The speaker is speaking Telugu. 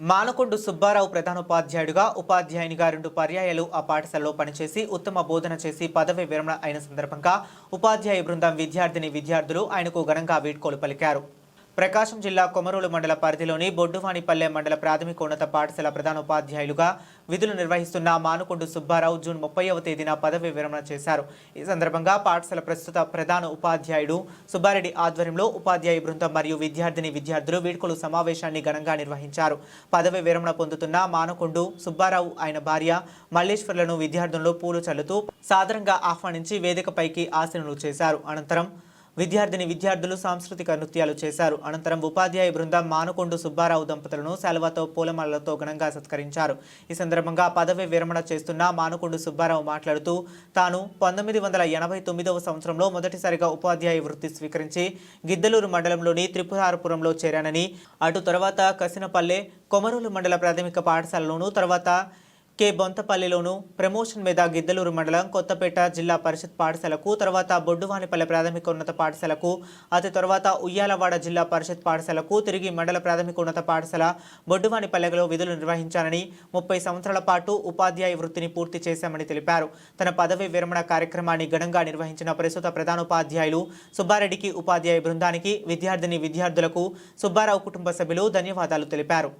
మానకొండు సుబ్బారావు ప్రధానోపాధ్యాయుడిగా ఉపాధ్యాయునిగా రెండు పర్యాయాలు ఆ పాఠశాలలో పనిచేసి ఉత్తమ బోధన చేసి పదవి విరమణ అయిన సందర్భంగా ఉపాధ్యాయ బృందం విద్యార్థిని విద్యార్థులు ఆయనకు ఘనంగా వీడ్కోలు పలికారు. ప్రకాశం జిల్లా కొమరూలు మండల పరిధిలోని బొడ్డువానిపల్లె మండల ప్రాథమికోన్నత పాఠశాల ప్రధానోపాధ్యాయులుగా విధులు నిర్వహిస్తున్న మానుకొండు సుబ్బారావు జూన్ ముప్పైవ తేదీన పదవి విరమణ చేశారు. ఈ సందర్భంగా పాఠశాల ప్రస్తుత ప్రధాన ఉపాధ్యాయుడు సుబ్బారెడ్డి ఆధ్వర్యంలో ఉపాధ్యాయ బృందం మరియు విద్యార్థిని విద్యార్థులు వీడ్కోలు సమావేశాన్ని ఘనంగా నిర్వహించారు. పదవి విరమణ పొందుతున్న మానకొండు సుబ్బారావు ఆయన భార్య మల్లేశ్వర్లను విద్యార్థులను పూలు చల్లుతూ సాదరంగా ఆహ్వానించి వేదికపైకి ఆశీనులు చేశారు. అనంతరం విద్యార్థిని విద్యార్థులు సాంస్కృతిక నృత్యాలు చేశారు. అనంతరం ఉపాధ్యాయ బృందం మానుకొండు సుబ్బారావు దంపతులను సెలవుతో పూలమాలలతో ఘనంగా సత్కరించారు. ఈ సందర్భంగా పదవి విరమణ చేస్తున్న మానుకొండు సుబ్బారావు మాట్లాడుతూ తాను పంతొమ్మిది వందల ఎనభై తొమ్మిదవ సంవత్సరంలో మొదటిసారిగా ఉపాధ్యాయ వృత్తి స్వీకరించి గిద్దలూరు మండలంలోని త్రిపురారపురంలో చేరానని అటు తర్వాత కసినపల్లె కొమరూలు మండల ప్రాథమిక పాఠశాలలోను తర్వాత కె. బొంతపల్లిలోను ప్రమోషన్ మీద గిద్దలూరు మండలం కొత్తపేట జిల్లా పరిషత్ పాఠశాలకు తర్వాత బొడ్డువానిపల్లె ప్రాథమికోన్నత పాఠశాలకు అతి తర్వాత ఉయ్యాలవాడ జిల్లా పరిషత్ పాఠశాలకు తిరిగి మండల ప్రాథమికోన్నత పాఠశాల బొడ్డువానిపల్లెలో విధులు నిర్వహించానని ముప్పై సంవత్సరాల పాటు ఉపాధ్యాయ వృత్తిని పూర్తి చేశామని తెలిపారు. తన పదవి విరమణ కార్యక్రమాన్ని ఘనంగా నిర్వహించిన ప్రస్తుత ప్రధానోపాధ్యాయులు సుబ్బారెడ్డికి ఉపాధ్యాయ బృందానికి విద్యార్థిని విద్యార్థులకు సుబ్బారావు కుటుంబ సభ్యులు ధన్యవాదాలు తెలిపారు.